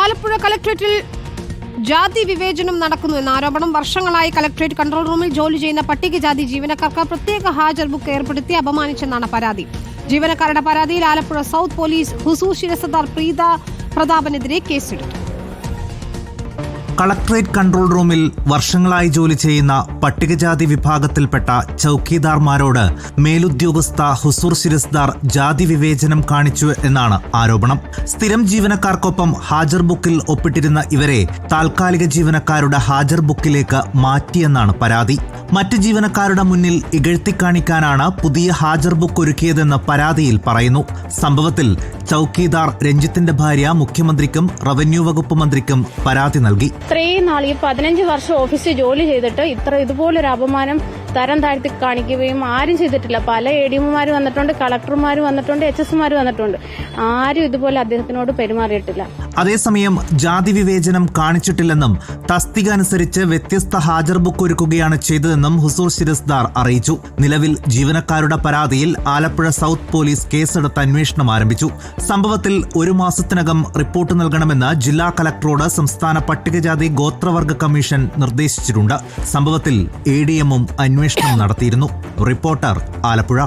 ആലപ്പുഴ കലക്ട്രേറ്റിൽ ജാതി വിവേചനം നടക്കുന്നു എന്ന ആരോപണം. വർഷങ്ങളായി കലക്ട്രേറ്റ് കൺട്രോൾ റൂമിൽ ജോലി ചെയ്യുന്ന പട്ടികജാതി ജീവനക്കാർക്ക് പ്രത്യേക ഹാജർ ബുക്ക് ഏർപ്പെടുത്തി അപമാനിച്ചെന്നാണ് പരാതി. ജീവനക്കാരുടെ പരാതിയിൽ ആലപ്പുഴ സൗത്ത് പോലീസ് ഹുസൂർ ശിരസദാർ പ്രീത പ്രതാപനെതിരെ കേസെടുത്തു. കളക്ട്രേറ്റ് കൺട്രോൾ റൂമിൽ വർഷങ്ങളായി ജോലി ചെയ്യുന്ന പട്ടികജാതി വിഭാഗത്തിൽപ്പെട്ട ചൌക്കീദാർമാരോട് മേലുദ്യോഗസ്ഥ ഹുസൂർ ശിരസ്ദാർ ജാതി വിവേചനം കാണിച്ചു എന്നാണ് ആരോപണം. സ്ഥിരം ജീവനക്കാർക്കൊപ്പം ഹാജർ ബുക്കിൽ ഒപ്പിട്ടിരുന്ന ഇവരെ താൽക്കാലിക ജീവനക്കാരുടെ ഹാജർ ബുക്കിലേക്ക് മാറ്റിയെന്നാണ് പരാതി. മറ്റ് ജീവനക്കാരുടെ മുന്നിൽ ഇകഴ്ത്തിക്കാണിക്കാനാണ് പുതിയ ഹാജർ ബുക്ക് ഒരുക്കിയതെന്ന് പരാതിയിൽ പറയുന്നു. സംഭവത്തിൽ ചൌക്കീദാർ രഞ്ജിത്തിന്റെ ഭാര്യ മുഖ്യമന്ത്രിക്കും റവന്യൂ വകുപ്പ് മന്ത്രിക്കും പരാതി നൽകി. ഇത്രയും നാൾ ഈ പതിനഞ്ച് വർഷം ഓഫീസിൽ ജോലി ചെയ്തിട്ട് ഇത്ര ഇതുപോലൊരു അപമാനം തരം താഴ്ത്തി കാണിക്കുകയും ആരും ചെയ്തിട്ടില്ല. പല എ ഡി എമ്മുമാർ വന്നിട്ടുണ്ട് കളക്ടർമാർ വന്നിട്ടുണ്ട് എച്ച് എസ്മാർ വന്നിട്ടുണ്ട്. ആരും ഇതുപോലെ അദ്ദേഹത്തിനോട് പെരുമാറിയിട്ടില്ല. അതേസമയം ജാതി വിവേചനം കാണിച്ചിട്ടില്ലെന്നും തസ്തിക അനുസരിച്ച് വ്യത്യസ്ത ഹാജർ ബുക്ക് ഒരുക്കുകയാണ് ചെയ്തതെന്നും ഹുസൂർ ശിരസ്ദാർ അറിയിച്ചു. നിലവിൽ ജീവനക്കാരുടെ പരാതിയിൽ ആലപ്പുഴ സൗത്ത് പോലീസ് കേസെടുത്ത് അന്വേഷണം ആരംഭിച്ചു. സംഭവത്തിൽ ഒരു മാസത്തിനകം റിപ്പോർട്ട് നൽകണമെന്ന് ജില്ലാ കലക്ടറോട് സംസ്ഥാന പട്ടികജാതി ഗോത്രവർഗ കമ്മീഷൻ നിർദ്ദേശിച്ചിട്ടുണ്ട്. സംഭവത്തിൽ എ ഡി എമ്മും അന്വേഷണം നടത്തിയിരുന്നു. റിപ്പോർട്ടർ ആലപ്പുഴ.